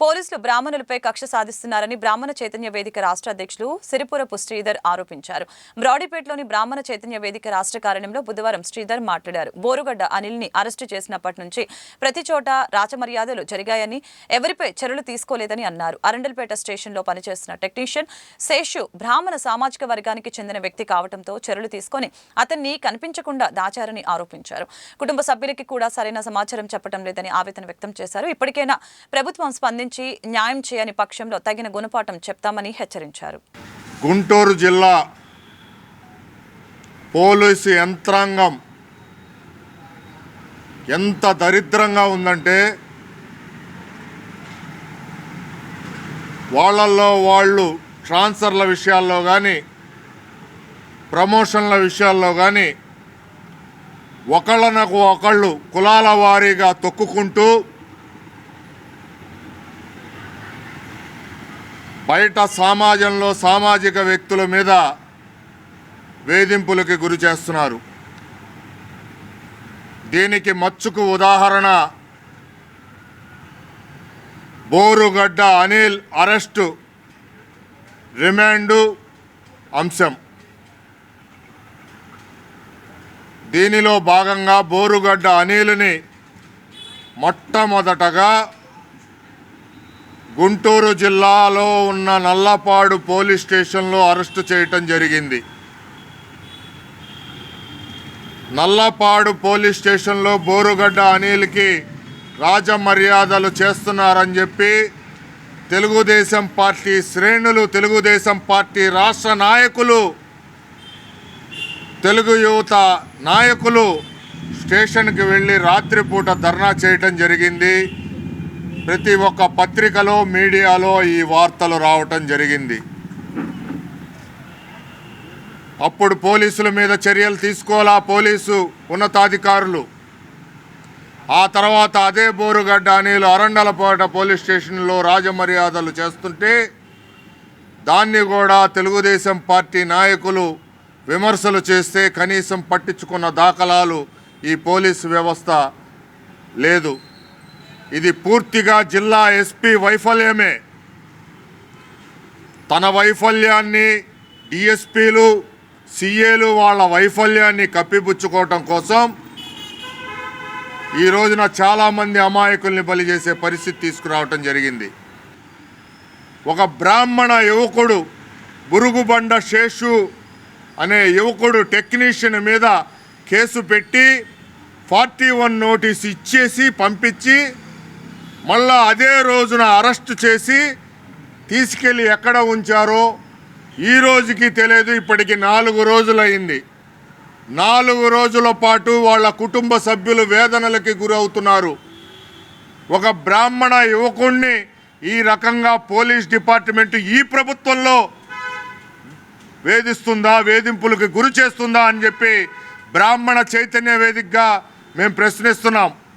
పోలీసులు బ్రాహ్మణులపై కక్ష సాధిస్తున్నారని బ్రాహ్మణ చైతన్య వేదిక రాష్ట్ర అధ్యక్షులు సిరిపురపు శ్రీధర్ ఆరోపించారు. బ్రాడీపేటలోని బ్రాహ్మణ చైతన్య వేదిక రాష్ట్ర కార్యాలయంలో బుధవారం శ్రీధర్ మాట్లాడారు. బోరుగడ్డ అనిల్ని అరెస్టు చేసినప్పటి నుంచి ప్రతి చోట రాచమర్యాదలు జరిగాయని ఎవరిపై చర్యలు తీసుకోలేదని అన్నారు. అరండల్పేట స్టేషన్లో పనిచేస్తున్న టెక్నీషియన్ శేషు బ్రాహ్మణ సామాజిక వర్గానికి చెందిన వ్యక్తి కావడంతో చర్యలు తీసుకొని అతన్ని కనిపించకుండా దాచారని ఆరోపించారు. కుటుంబ సభ్యులకి కూడా సరైన సమాచారం చెప్పడం లేదని ఆవేదన వ్యక్తం చేశారు. ఇప్పటికైనా ప్రభుత్వం స్పందించి న్యాయం చేయని పక్షంలో తగిన గుణపాఠం చెప్తామని హెచ్చరించారు. గుంటూరు జిల్లా పోలీసు యంత్రాంగం ఎంత దరిద్రంగా ఉందంటే వాళ్ళల్లో వాళ్ళు ట్రాన్స్ఫర్ల విషయాల్లో కానీ ప్రమోషన్ల విషయాల్లో కానీ ఒకళ్ళనకు ఒకళ్ళు కులాల వారీగా తొక్కుకుంటూ బయట సమాజంలో సామాజిక వ్యక్తుల మీద వేధింపులకి గురి చేస్తున్నారు. దీనికి మచ్చుకు ఉదాహరణ బోరుగడ్డ అనిల్ అరెస్టు రిమాండు అంశం. దీనిలో భాగంగా బోరుగడ్డ అనిల్ని మొట్టమొదటగా గుంటూరు జిల్లాలో ఉన్న నల్లపాడు పోలీస్ స్టేషన్లో అరెస్టు చేయటం జరిగింది. నల్లపాడు పోలీస్ స్టేషన్లో బోరుగడ్డ అనిల్కి రాజమర్యాదలు చేస్తున్నారని చెప్పి తెలుగుదేశం పార్టీ శ్రేణులు తెలుగుదేశం పార్టీ రాష్ట్ర నాయకులు తెలుగు యువత నాయకులు స్టేషన్కి వెళ్ళి రాత్రిపూట ధర్నా చేయటం జరిగింది. ప్రతి ఒక్క పత్రికలో మీడియాలో ఈ వార్తలు రావటం జరిగింది. అప్పుడు పోలీసుల మీద చర్యలు తీసుకోవాలా? పోలీసు ఉన్నతాధికారులు. ఆ తర్వాత అదే బోరుగడ్డ అనిలు అరండలపేట పోలీస్ స్టేషన్లో రాజమర్యాదలు చేస్తుంటే దాన్ని కూడా తెలుగుదేశం పార్టీ నాయకులు విమర్శలు చేస్తే కనీసం పట్టించుకున్న దాఖలాలు ఈ పోలీసు వ్యవస్థ లేదు. ఇది పూర్తిగా జిల్లా ఎస్పీ వైఫల్యమే. తన వైఫల్యాన్ని డిఎస్పీలు సిఏలు వాళ్ళ వైఫల్యాన్ని కప్పిపుచ్చుకోవటం కోసం ఈ రోజున చాలామంది అమాయకుల్ని బలి చేసే పరిస్థితి తీసుకురావటం జరిగింది. ఒక బ్రాహ్మణ యువకుడు బురుగుబండ శేషు అనే యువకుడు టెక్నీషియన్ మీద కేసు పెట్టి ఫార్టీ వన్ నోటీస్ ఇచ్చేసి పంపించి మళ్ళా అదే రోజున అరెస్ట్ చేసి తీసుకెళ్ళి ఎక్కడ ఉంచారో ఈ రోజుకి తెలియదు ఇప్పటికి నాలుగు రోజులైంది నాలుగు రోజుల పాటు వాళ్ళ కుటుంబ సభ్యులు వేదనలకి గురవుతున్నారు. ఒక బ్రాహ్మణ యువకుణ్ణి ఈ రకంగా పోలీస్ డిపార్ట్మెంట్ ఈ ప్రభుత్వంలో వేధిస్తుందా వేధింపులకు గురి చేస్తుందా అని చెప్పి బ్రాహ్మణ చైతన్య వేదికగా మేము ప్రశ్నిస్తున్నాం.